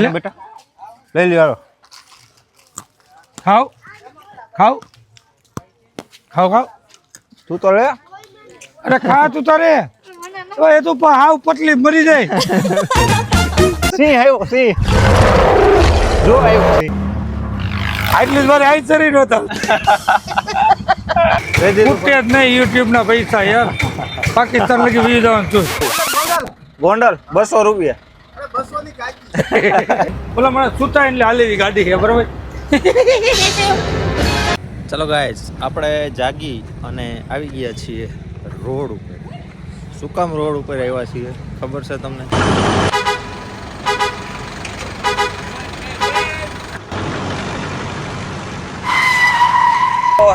લે. બેટા. લઈ લ્યો હાલો. ખાવ. ખાવ. ખાવ ખાવ. તું તો લે. અરે ખા તું તો એ તો હાવ પતલી મરી જાય. સિંહ આવ્યો સિંહ. જો આવ્યો આટલી વાર આઈ ચરી નહોતા જ નહીં યુટ્યુબ ના પૈસા યાર. પાકિસ્તાન લગી વી જવાનું છું. ગોંડલ બસો રૂપિયા. બોલા મને સુતા એટલે હાલેલી ગાડી છે બરોબર? ચલો ગાઈસ આપણે જાગી અને આવી ગયા છીએ રોડ ઉપર. શું કામ રોડ ઉપર આવ્યા છીએ? ખબર છે તમને?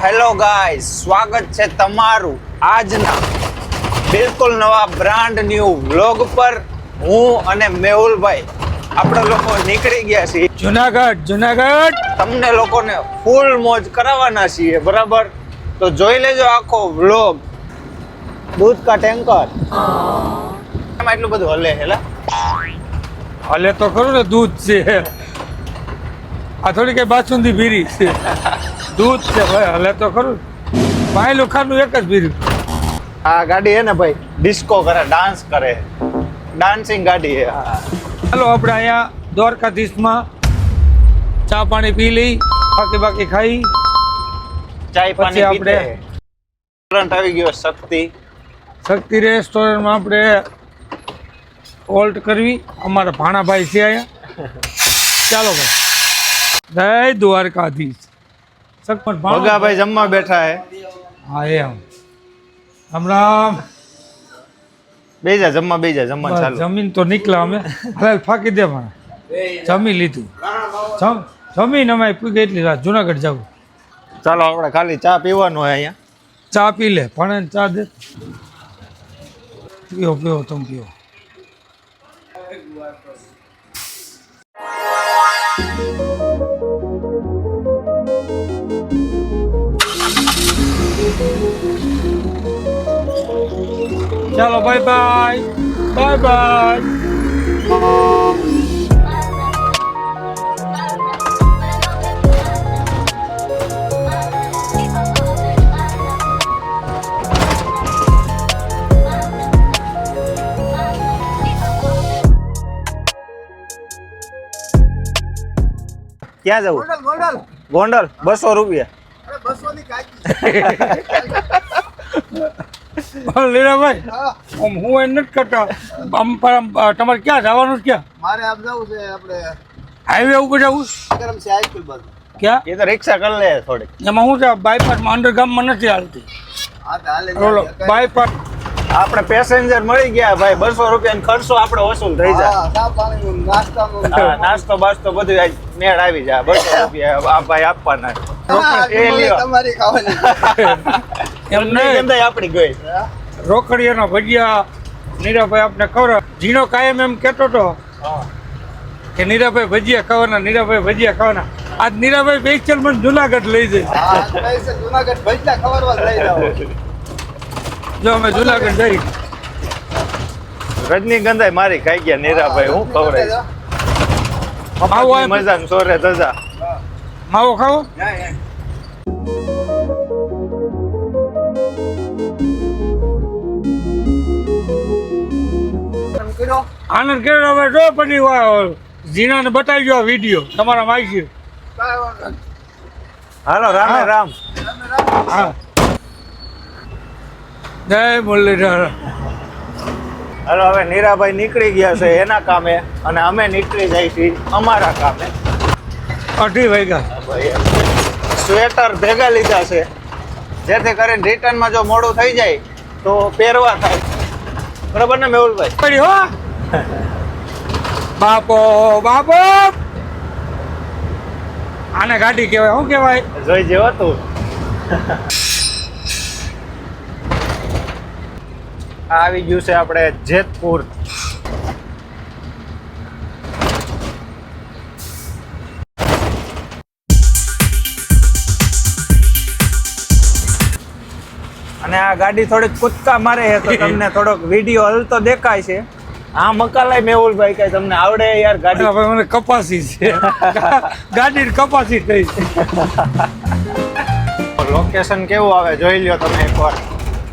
હેલો ગાઈસ સ્વાગત છે તમારું આજના બિલકુલ નવા બ્રાન્ડ ન્યુ વ્લોગ પર. હું અને મેહુલભાઈ આપણે લોકો નીકળી ગયા છીએ. જુનાગઢ જુનાગઢ! તમને લોકોને ફૂલ મોજ કરાવવાના છીએ બરાબર? તો જોઈ લેજો આખો વ્લોગ દૂધ કા ટેન્કર? એમાં એટલું બધું હલે હેલા હલે તો ખરું ને દૂધ છે. આ થોડી કઈ બાસુંદી બીરી છે. દૂધ છે ભાઈ હલે તો ખરું ભાઈ ખાનું એક જ બીરી આ ગાડી હે ને ભાઈ ડિસ્કો કરે ડાન્સ કરે. ડાન્સિંગ ગાડી હે ચાલો આપણે અહીંયા દ્વારકાધીશમાં ચા પાણી પી લઈ બાકી બાકી ખાઈ. ચાય પાણી આપણે- રેસ્ટોરન્ટ આવી ગયો શક્તિ. શક્તિ રેસ્ટોરન્ટમાં આપણે હોલ્ટ કરવી. અમારા ભાણાભાઈ છે અહીંયા. ચાલો ભાઈ. જય દ્વારકાધીશ. સકમટ ભગાભાઈ જમવા બેઠા હે. હા એમ. રામ રામ. બેજા જમવા બેજા જમવા ચાલુ. જમીન તો નીકળ્યા અમે. હવે ફાકી દે મને. જમી લીધું. જમ જમીન અમે પૂગી એટલી રાત. જુનાગઢ જવું ચાલો આપણે ખાલી ચા પીવાનું હોય અહીંયા. ચા પી લે પણ ચા દે. પીઓ પીઓ તમે પીઓ. ચાલો બાય બાય બાય બાય ક્યાં જવું? ગોંડલ બસો રૂપિયા. પણ લીલાભાઈ આમ હું એ નથી કરતા આમ પણ તમારે ક્યાં જવાનું છે ક્યાં? મારે આમ જવું છે આપણે હાઈવે ઉપર જવું ગરમ છે હાઈસ્કૂલ બાજુ. ક્યાં? એ તો રિક્ષા કરી લે થોડીક. એમાં શું છે બાયપાસમાં અંડરગામમાં નથી હાલતી. હા તો હાલે ઓલો જાય. બાયપાસ. આપણે પેસેન્જર મળી ગયા ભાઈ બસો રૂપિયા ખર્ચો આપણે વસૂલ થઈ જાય. હા. હા, નાસ્તો બાસ્તો બધું આજ મેળ આવી જાય. બસો રૂપિયા આ ભાઈ આપવાના હા, તમારી ખાવાની. એમ નહીં. ગંધાઈ આપણી ગઈ રોકડિયાના ભજીયા નીરાભાઈ આપને ખવડાવ ઝીણો કાયમ એમ કહેતો હતો કે નીરાભાઈ ભજીયા ખાવાના નીરાભાઈ ભજીયા ખાવાના. આજ નીરાભાઈ સ્પેશિયલ મને જુનાગઢ લઈ જાય. હા, આજ પૈસે જુનાગઢ ભજીયા ખવડાવવા લઈ જાઓ. જો અમે જુનાગઢ જઈ. રજનીગંધાય મારી ખાઈ ગયા નીરાભાઈ હું ખવડાય માવો મજા ને સોરે તજા માવો ખાવો? કર્યો? આનંદ કર્યો હવે જો પછી વા- જીનાને બતાવી આ વીડિયો તમારા નહીં. હાલો રામે રામ. હા. જય મુરલીધર. હાલો હવે નીરાભાઈ નીકળી ગયા છે એના કામે અને અમે નીકળી જાય છીએ અમારા કામે. અઢી વાગ્યા. સ્વેટર ભેગા લીધા છે. જેથી કરીને રિટર્નમાં જો મોડું થઈ જાય તો પહેરવા થાય. બરાબર ને મેહુલભાઈ? પડી હો. બાપો બાપો. આને ગાડી કહેવાય શું કહેવાય? જોઈ જેવો તું. આવી ગયું છે આપણે જેતપુર. આ ગાડી થોડીક કૂદકા મારે છે તો તમને થોડોક વીડિયો હલતો દેખાય છે. આ મકાલાય મેહુલભાઈ કઈ તમને આવડે યાર ગાડી? ભાઈ મને કપાસી છે. ગાડી કપાસી થઈ છે. લોકેશન કેવું આવે? જોઈ લ્યો તમે એકવાર.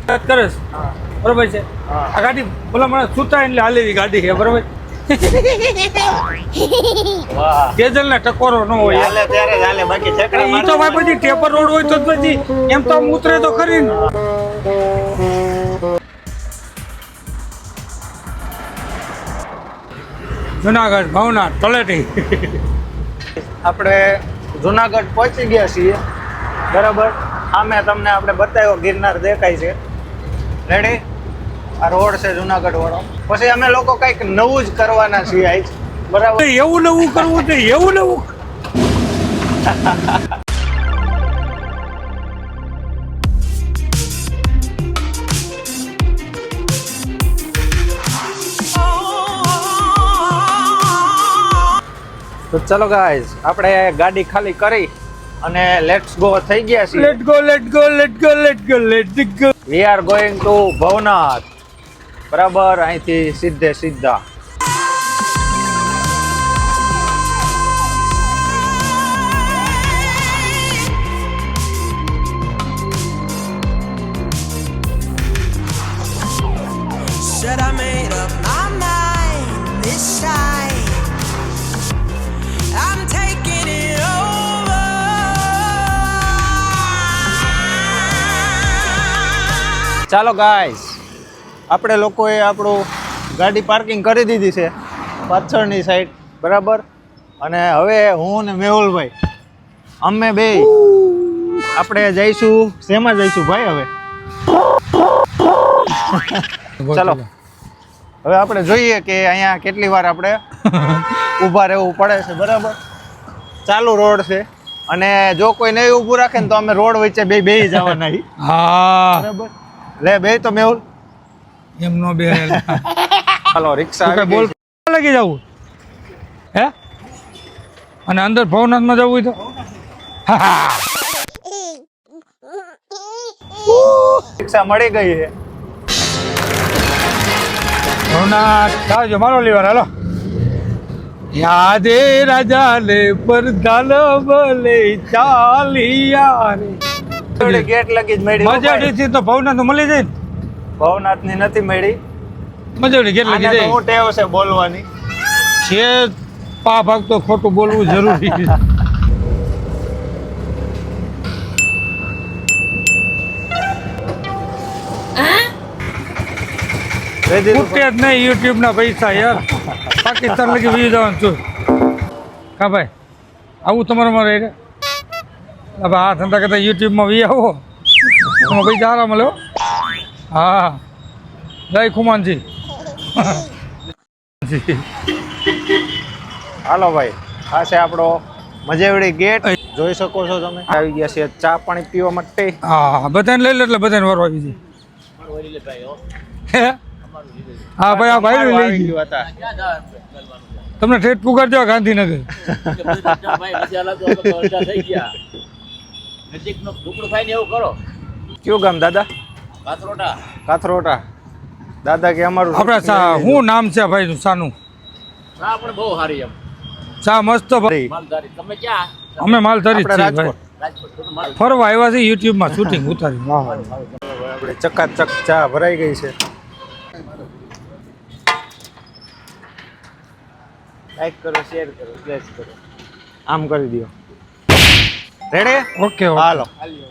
છે બરોબર છે? આ ગાડી ભલા મને સુતા એટલે હાલેવી ગાડી છે બરોબર? ડીઝલ ને ટકોરો ન હોય. હાલે ત્યારે હાલે બાકી ઠેકડા મારે તો ભાઈ પછી ટેપર રોડ હોય તો પછી એમ તો આમ ઉતરે તો ખરી ને. જુનાગઢ ભવનાથ તળેટી. આપણે જુનાગઢ પહોંચી ગયા છીએ. બરાબર? આમે તમને આપણે બતાવ્યો ગિરનાર દેખાય છે. રેડી આ રોડ છે જુનાગઢ વાળો. પછી અમે લોકો કંઈક નવું જ કરવાના છીએ આજ. બરાબર? એવું નવું કરવું છે એવું નવું તો ચલો ગાઈઝ આપણે ગાડી ખાલી કરી અને લેટ્સ ગો થઈ ગયા છીએ. Let go let go let go let go let go we are going to Bhavnath. બરાબર અહીંથી સીધે સીધા Said I made up my mind this time. I'm taking it over. ચાલો ગાઈઝ આપણે લોકોએ આપણું ગાડી પાર્કિંગ કરી દીધી છે પાછળની સાઈડ બરાબર? અને હવે હું ને મેહુલભાઈ અમે બે આપણે જઈશું શેમાં જઈશું ભાઈ હવે? ચાલો. હવે આપણે જોઈએ કે અહીંયા કેટલી વાર આપણે ઊભા રહેવું પડે છે બરાબર? ચાલુ રોડ છે. અને જો કોઈ નહીં ઊભું રાખે ને તો અમે રોડ વચ્ચે બે બે જવાના. હા. બરાબર? લે બે તો મેહુલ. એમ નો બે હાલો રિક્ષા બોલ. લાગી જવું? હે? અને અંદર ભવનાથમાં જવું હોય તો? રિક્ષા મળી ગઈ છે. ભવનાથ જાવજો મારો લેવાનો હાલો. યાદે રાજા લે પરદાન ભલે ચાલી રે થોડી ગેટ લગી જ મળી મજાડીથી તો ભવનાથ મળી જાય ને ભવનાથની નથી મળી. નહીં કેટલી કીધી? હું ટેવ છે બોલવાની. છે પા ભાગ તો ખોટું બોલવું જરૂરી છે. ખૂટે જ નહીં યુટ્યુબ ના પૈસા યાર. પાકિસ્તાન લગી વી જવાનું છું. કા ભાઈ આવું તમારામાં રહે હવે આ ધંધા કરતા યુટ્યુબમાં વી આવો. પૈસા આરામ મળ્યો હા. જય ખુમાનજી. હાલો ભાઈ આ છે આપણો મજેવડી ગેટ. જોઈ શકો છો તમે. આવી ગયા છે ચા પાણી પીવા માટે. હા બધાને લઈ લે એટલે બધાને વારો આવી જાય હા ભાઈ આ ભાઈ લઈ ગયું. તમને ઠેઠ પુગાડજો ગાંધીનગર નજીકનો ટુકડો થાય ને એવું કરો કયું ગામ દાદા? કાતરોટા કાથરોટા. દાદા કે અમારું આપણે શું નામ છે ભાઈ સાનું? ચા પણ બહુ સારી એમ. ચા મસ્ત ભાઈ માલધારી. તમે ક્યાં? અમે માલધારી છીએ ભાઈ. ફરવા આવ્યા છે યુટ્યુબમાં શૂટિંગ ઉતારી. વાહ વાહ વાહ. આપણે ચકાચક ચા ભરાઈ ગઈ છે. લાઈક કરો શેર કરો પ્લેસ કરો. આમ કરી દો રેડે ઓકે હાલો. હાલો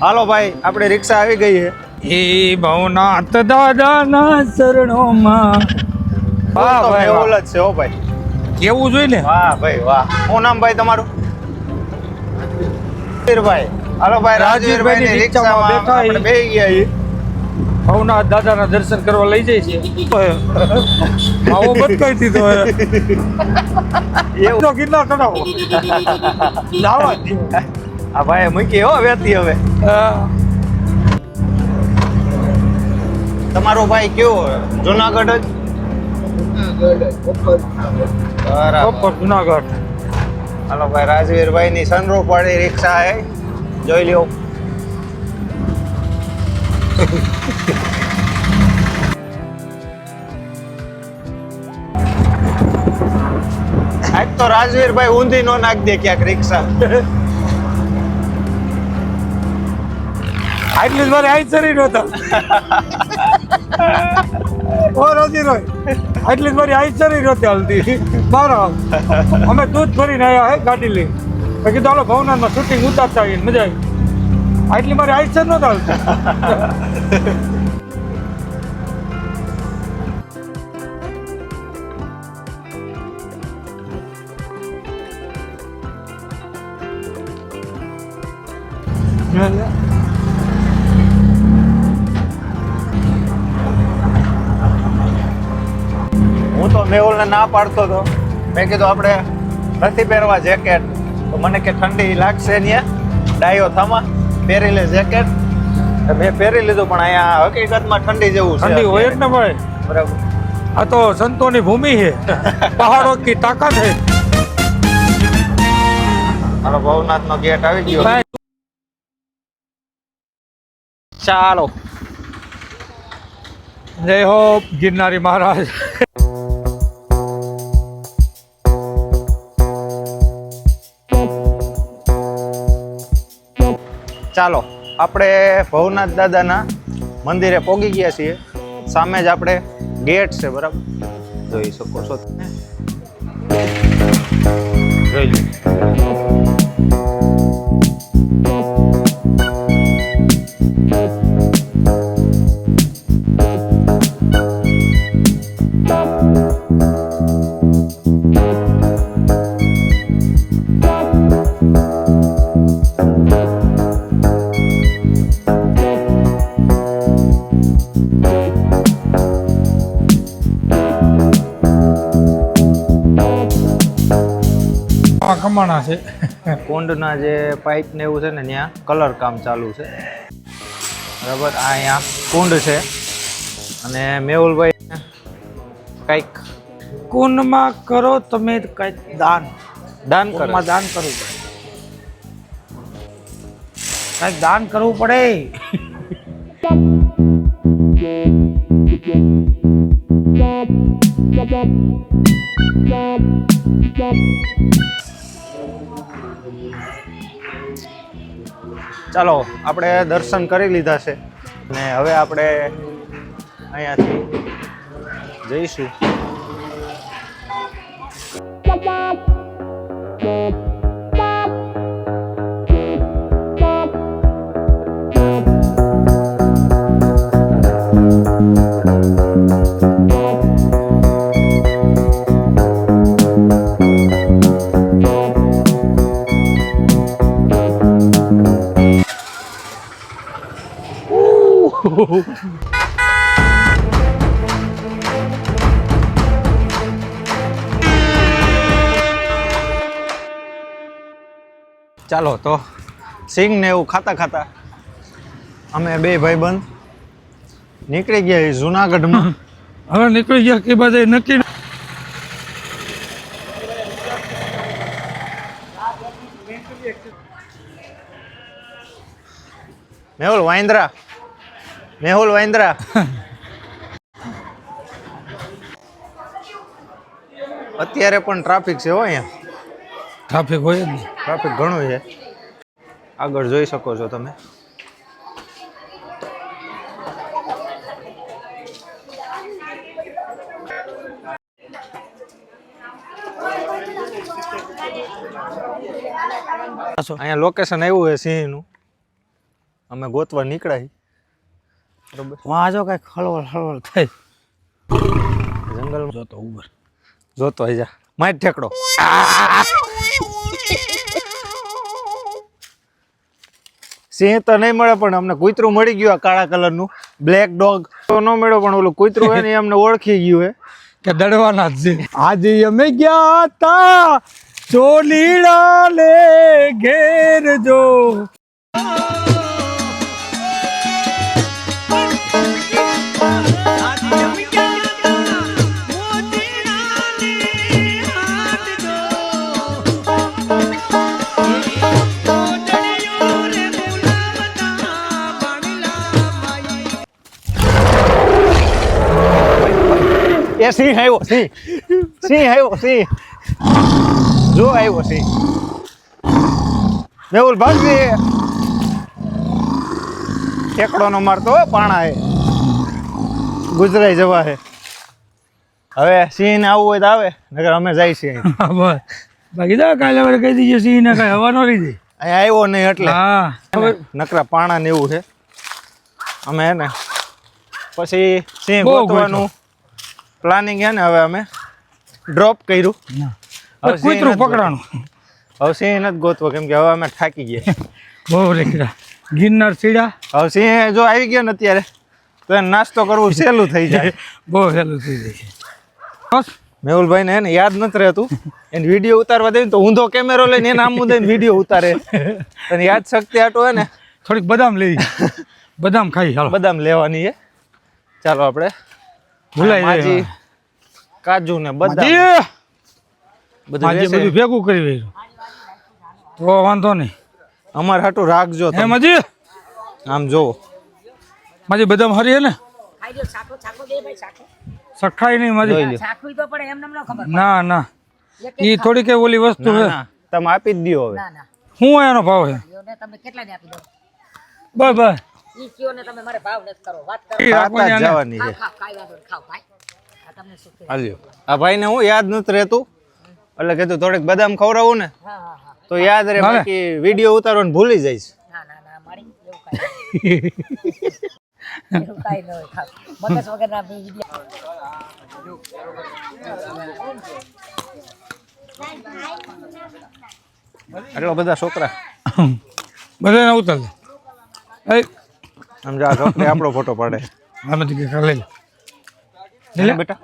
હાલો ભાઈ આપણે રિક્ષા આવી ગઈ છે. એ ભવનાથ દાદાના ચરણોમાં વાહ ભાઈ ઓલ જ છે હો ભાઈ. કેવું જોઈ ને? વાહ ભાઈ વાહ. શું નામ ભાઈ તમારું? રાજવીરભાઈ હાલો ભાઈ રાજવીરભાઈ ની રિક્ષામાં બેઠા આપણે બેસી ગયા છીએ ભવનાથ દાદાના દર્શન કરવા લઈ જાય છે. આવો બટકાઈ દીધો હે. એવું. તો કેટલા ચડાવો. આ ભાઈ મૂકી હો વ્યક્તિ હવે. તમારો ભાઈ કેવો જુનાગઢ જ? જુનાગઢ. હાલો ભાઈ રાજવીરભાઈ ની સનરો પાડી રિક્ષા હે. જોઈ લ્યો. આજ તો રાજવીરભાઈ ઊંધી નો નાખ દે ક્યાંક રિક્ષા. આટલી જ મારે આઈ શરીર નહોતા ઓ રોજી રોય. આટલી જ મારી આઈ ચરી હતી હાલતી. બાર અમે દૂધ ભરીને આવ્યા હે ગાડી લઈ. પછી તો હાલો ભવનાથમાં શૂટિંગ ઉતારતા આવીને મજા આવી. આટલી મારી આઈ ચર નહોતા હાલતી. તો ના પાડતો હતો મેં કીધું આપણે નથી પહેરવા જેકેટ. તો મને કે ઠંડી લાગશે ને ડાયો થામા પહેરી લે જેકેટ. મેં પહેરી લીધું પણ અહીંયા હકીકતમાં ઠંડી જેવું છે ઠંડી હોય જ ને ભાઈ. બરાબર. આ તો સંતોની ભૂમિ છે. પહાડો કી તાકાત છે. મારો ભવનાથનો ગેટ આવી ગયો. ચાલો. જય હો ગિરનારી મહારાજ. ચાલો, આપણે ભવનાથ દાદાના મંદિરે પોગી ગયા છીએ. સામે જ આપણે ગેટ છે, બરાબર? જોઈ શકો છો તમે. જોઈ લો. કુંડના જે પાઇપ ને એવું છે ને ત્યાં કલર કામ ચાલુ છે. બરાબર આ અહીંયા કુંડ છે. અને મેહુલભાઈ કંઈક કુંડમાં કરો તમે કંઈક દાન. દાન કરો. દાન કરવું પડે. કંઈક દાન કરવું પડે. ચાલો આપણે દર્શન કરી લીધા છે. ને હવે આપણે અહીંયાથી જઈશું. ચાલો તો સિંગ ને એવું ખાતા ખાતા અમે બે ભાઈબંધ નીકળી ગયા જુનાગઢમાં. હવે નીકળી ગયા કે બધા નક્કી મેહુલ વાંદરા. મેહુલ વાંદરા. અત્યારે પણ ટ્રાફિક છે હો અહીંયા. ટ્રાફિક હોય જ ટ્રાફિક ઘણું છે. આગળ જોઈ શકો છો તમે. અહીંયા લોકેશન આવ્યું છે સિંહનું. અમે ગોતવા નીકળ્યા વાં જો કઈ હળવળ હળવળ થાય. જંગલમાં જોતો ઉભર. જોતો આજા જા. માર ઠેકડો. સિંહ તો નહીં મળે પણ અમને કૂતરું મળી ગયું આ કાળા કલરનું. બ્લેક ડોગ તો ન મળ્યો પણ ઓલું કૂતરું હોય ને અમને ઓળખી ગયું હે. કે દડવાના જ આજે અમે ગયા તા ચોલીડા લે ઘેર જો. એ સિંહ આવ્યો સિંહ. સિંહ આવ્યો સિંહ. જો આવ્યો છે મેહુલ ભાગવી. ઠેકડો નો મારતો હોય પાણા એ. ગુજરાઈ જવા હે. હવે સિંહ ને આવવું હોય તો આવે નગર અમે જાય છીએ બસ. બાકી તો કાલે વડે કહી દીજે સિંહ ને કઈ હવા ન જાય અહીંયા આવ્યો નહીં એટલે. હા. નકરા પાણા ને એવું છે. અમે હે ને પછી સિંહ ગોતવાનું. પ્લાનિંગ છે ને હવે અમે ડ્રોપ કર્યું. હવે કૂતરું પકડવાનું હવે સિંહ નથી ગોતવો કેમ કે હવે અમે થાકી ગયા. બહુ રેખડા. ગિરનાર સીડા. હવે સિંહ જો આવી ગયો ને અત્યારે તો એને નાસ્તો કરવું સહેલું થઈ જાય. બહુ સહેલું થઈ જાય. બસ. મેહુલભાઈ ને એને યાદ નથી રહેતું. એને વીડિયો ઉતારવા દે તો ઊંધો કેમેરો લઈને એના આમ દઈને વીડિયો ઉતારે. અને યાદ શક્તિ આટો હોય ને. થોડીક બદામ લઈ બદામ ખાઈ ચાલો બદામ લેવાની છે ચાલો આપણે ભૂલાઈ જાય. કાજુ ને બધા બધું બધું ભેગું કરી દઈશું તો વાંધો નહીં. અમારે હાટું રાખજો તમે. માજી? આમ જોવો માજી બદામ હરી હે ને? ખાઈ લ્યો શાકો શાકો દે ભાઈ શાકો સખાય નહીં માજી. ન ખબર ના એ થોડી કઈ ઓલી વસ્તુ છે. તમે આપી જ દ્યો હવે. ના ના. શું એનો ભાવ છે? લ્યો ને તમે કેટલાને આપી દો? બસ બસ. ઈ કયો ને તમે મારે ભાવ નથી કરો વાત કરો. ખાતા. જવાની છે. ખાવ ખાવ વાંધો ખાવ ભાઈ. આ તમને કહેવાય? હાલ્યો. આ ભાઈને હું યાદ નથી રહેતું. એટલે કીધું થોડીક બદામ ખવડાવું ને હા હા હા. તો યાદ રહે. બાકી વીડિયો ઉતારવાનું ભૂલી જઈશ. ના ના ના મારી એવું કાઈ એવું કાઈ ન હોય ખાવ. મગજ વગર ના વિડિયા. આટલા બધા છોકરા. બધાને ઉતર એ આમ જા છોકરી આપણો ફોટો પાડે. આમ જ કે લે. લઈ લે. લે બેટા.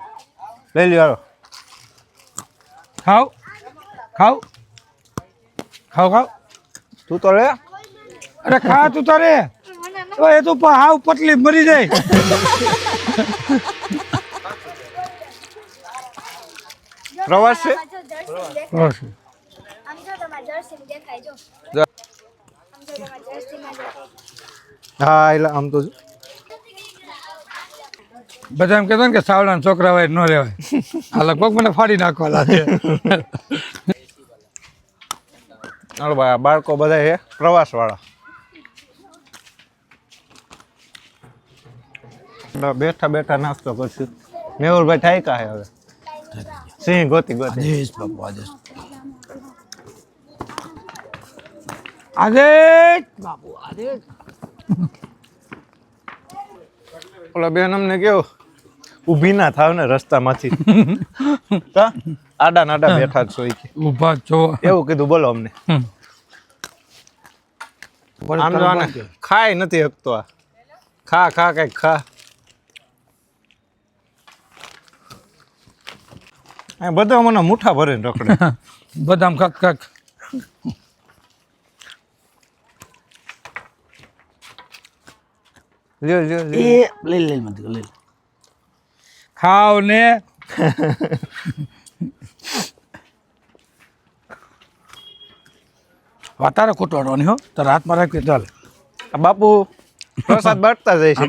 લઈ લ્યો હાલો. ખાવ. ખાવ. ખાવ ખાવ. તું તો લે. અરે ખા તું રે. તો એ તો હાવ પતલી મરી જાય. પ્રવાસ છે? પ્રવાસ આમ જો તમારા જર્સી દેખાય જો જો. આમ જો તમારા જર્સીમાં દેખાય હા એટલે આમ તો બધા એમ કહેતા ને કે સાવડા છોકરા હોય ન રહેવાય આ લગભગ મને ફાડી નાખવા છે. હાલો ભાઈ આ બાળકો બધા છે પ્રવાસ વાળા બેઠા બેઠા નાસ્તો કરશું. મેહુલભાઈ થાય કા હવે? સિંહ ગોતી ગોતી. આદેશ બાપુ આદેશ આદેશ બાપુ આદેશ. ઓલા બેન અમને કેવું ઊભી ના થાવ ને રસ્તામાંથી. આડા નાડા બેઠા છો ઊભા છો. એવું કીધું બોલો અમને. આમ જો આને ખાય નથી હકતો આ. ખા ખા કંઈક ખા. આ બધા મને મુઠા ભરે રખડે. બદામ ખાક ખાક. લ્યો લ્યો એ લઈ લઈ મત લઈ ખાવ ને. વાતારે ખોટવાડવાની હો. તારે હાથમાં રાખી ચાલે આ બાપુ પ્રસાદ બાટતા જાય છે.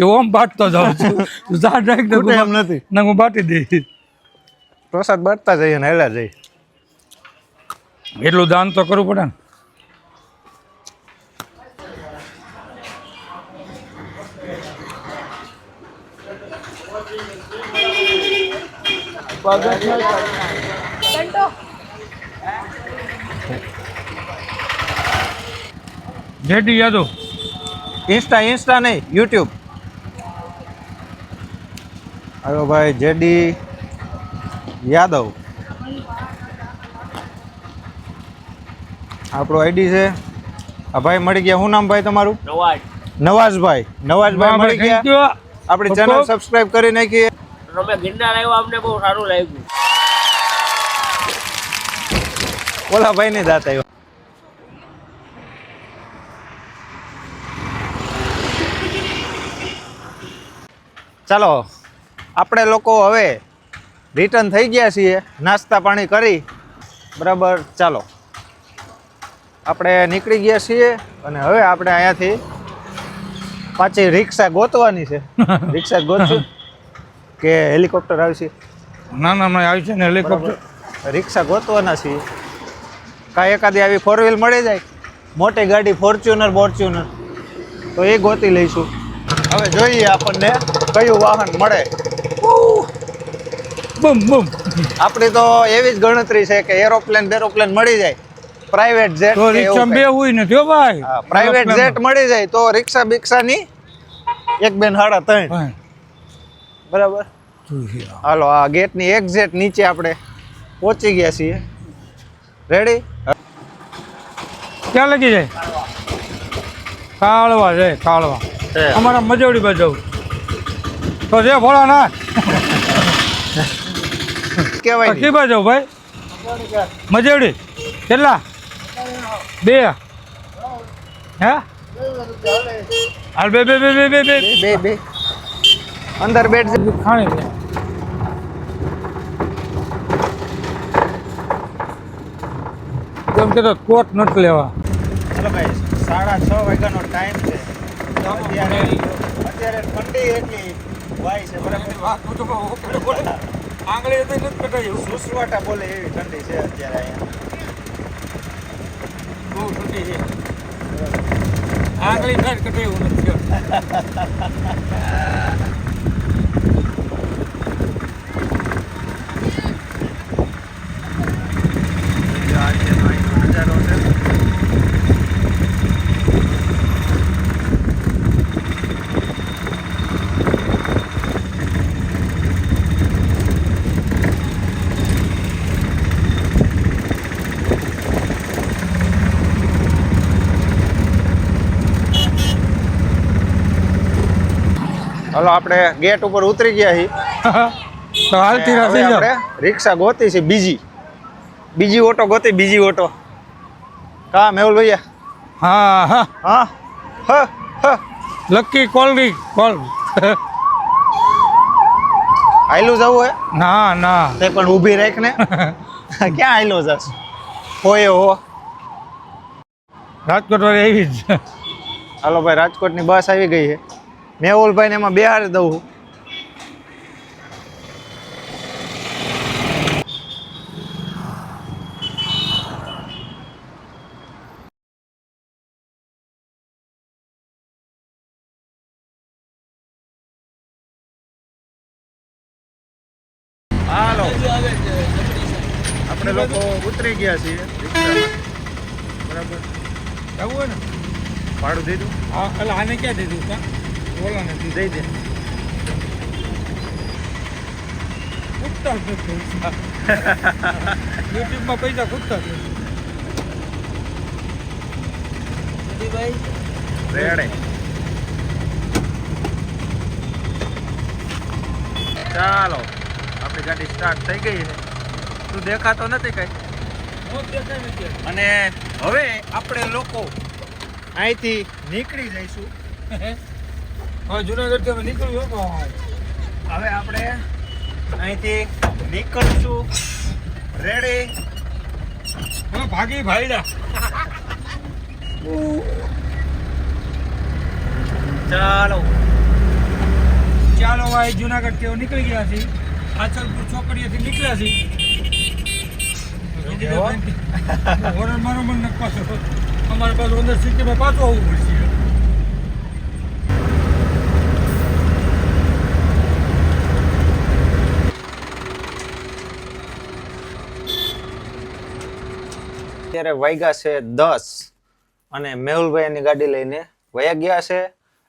એ ઓમ બાટતો જાઉં છું. તું ઝાડ રાખ દે એમ નથી. ના હું બાટી દઈશ. પ્રસાદ બાટતા જઈએ ને હેલા જઈએ એટલું દાન તો કરવું પડે ને. જેડી યાદવ. ઇન્સ્ટા ઇન્સ્ટા નહીં યુટ્યુબ. આવ્યો ભાઈ જેડી યાદવ. આપણો આઈડી છે. આ ભાઈ મળી ગયા. શું નામ ભાઈ તમારું? નવાજ. નવાઝભાઈ નવાઝભાઈ મળી ગયા. આપણી ચેનલ સબસ્ક્રાઇબ કરી નાખી તમે ગિરનાર આવ્યો અમને બહુ સારું લાગ્યું. ઓલા ભાઈ ને દાંત આવ્યો ચાલો આપણે લોકો હવે રિટર્ન થઈ ગયા છીએ. નાસ્તા પાણી કરી. બરાબર ચાલો. આપણે નીકળી ગયા છીએ અને હવે આપણે અહીંયાથી પાછી રિક્ષા ગોતવાની છે. રિક્ષા ગોતશું. કે હેલિકોપ્ટર આવશે ના ના ના આવી છે ને હેલિકોપ્ટર. રિક્ષા ગોતવાના છીએ. કાંઈ એકાદી આવી ફોર વ્હીલ મળી જાય? મોટી ગાડી ફોર્ચ્યુનર ફોર્ચ્યુનર તો એ ગોતી લઈશું. હવે જોઈએ આપણને કયું વાહન મળે. બમ બમ. આપણી તો એવી જ ગણતરી છે કે એરોપ્લેન બેરોપ્લેન મળી જાય. પ્રાઇવેટ જેટ તો રિક્ષા બે હોય ને જો ભાઈ? પ્રાઇવેટ જેટ મળી જાય તો રિક્ષા બિક્ષાની એક બેન હાડા ત્રણ. બરાબર? હાલો આ ગેટની એક્ઝેટ નીચે આપણે પહોંચી ગયા છીએ. રેડી ક્યાં લગી જાય? કાળવા જાય કાળવા. અમારા મજવડી બાજુ. તો જે ભોળા ના કેવાય કી બાજુ ભાઈ? મજવડી. કેટલા? બે. હે? હાલ બે બે બે બે બે. બે બે. અંદર બેઠ ખાણી છે કેમ કે તો કોટ નથી લેવા. ચલો ભાઈ સાડા છ વાગ્યાનો ટાઈમ છે. અત્યારે અત્યારે ઠંડી એટલી વાય છે. બરાબર આંગળી હતી નથી કટાયું સુસવાટા બોલે એવી ઠંડી છે અત્યારે અહીંયા. બહુ ઠંડી છે. આંગળી થાય કટાયું નથી. હાલો આપણે ગેટ ઉપર ઉતરી ગયા છીએ તો હાલતી આપણે રિક્ષા ગોતી છે બીજી. બીજી ઓટો ગોતી બીજી ઓટો. કા મેહુલ ભૈયા? હા હા. હા? હ હ. Lucky કોલરી call. આયલું જવું હે? ના ના. તે પણ ઊભી રાખ ને ક્યાં આયલો જશ? હોય હો. રાજકોટ વાળી આવી જ. હાલો ભાઈ રાજકોટની બસ આવી ગઈ છે મેહુલભાઈ ને એમાં બેહાડી દઉં હાલો. આપણે લોકો ઉતરી ગયા છીએ. બરાબર. એવું હોય ને? ભાડું દીધું? હા એટલે આને ક્યાં દીધું? કા ઓલાને દીધું દઈ દે. પૈસા. યુટ્યુબમાં પૈસા જ નથી રેડે. ચાલો આપણી ગાડી સ્ટાર્ટ થઈ ગઈ છે. તું દેખાતો નથી કઈ? અને હવે આપણે લોકો અહીંથી નીકળી જઈશું. હવે જુનાગઢથી અમે નીકળ્યું તો હવે આપણે અહીંથી નીકળશું. રેડી હવે ભાગી ભાઈડા. ચાલો. ચાલો ભાઈ જુનાગઢ કેવો નીકળી ગયા છીએ. આચલપુર ચોકડીએથી નીકળ્યા છીએ. હોરર મારો મન પાછો અમારે પાછું અંદર સિટીમાં પાછું આવવું પડશે. અત્યારે વાગ્યા છે દસ અને મેહુલભાઈ એની ગાડી લઈને વયા ગયા છે.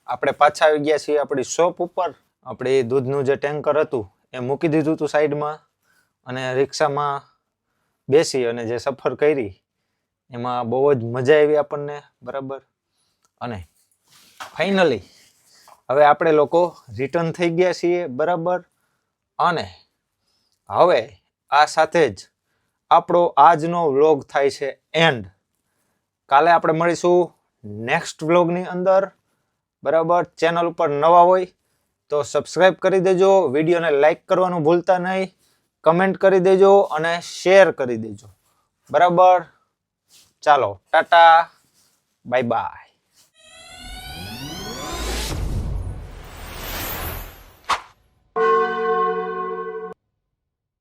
આપણે પાછા આવી ગયા છીએ આપણી શોપ ઉપર. આપણે દૂધનું જે ટેન્કર હતું એ મૂકી દીધું હતું સાઈડમાં અને રિક્ષામાં બેસી અને જે સફર કરી એમાં બહુ જ મજા આવી આપણને, બરાબર? અને ફાઇનલી હવે આપણે લોકો રિટર્ન થઈ ગયા છીએ, બરાબર? અને હવે આ સાથે જ આપણો આજનો વ્લોગ થાય છે એન્ડ કાલે આપણે મળીશું નેક્સ્ટ વ્લોગની અંદર. બરાબર? ચેનલ ઉપર નવા હોય તો સબસ્ક્રાઈબ કરી દેજો. વિડીયોને લાઈક કરવાનું ભૂલતા નહીં. કમેન્ટ કરી દેજો અને શેર કરી દેજો. બરાબર? ચાલો, ટાટા. Bye bye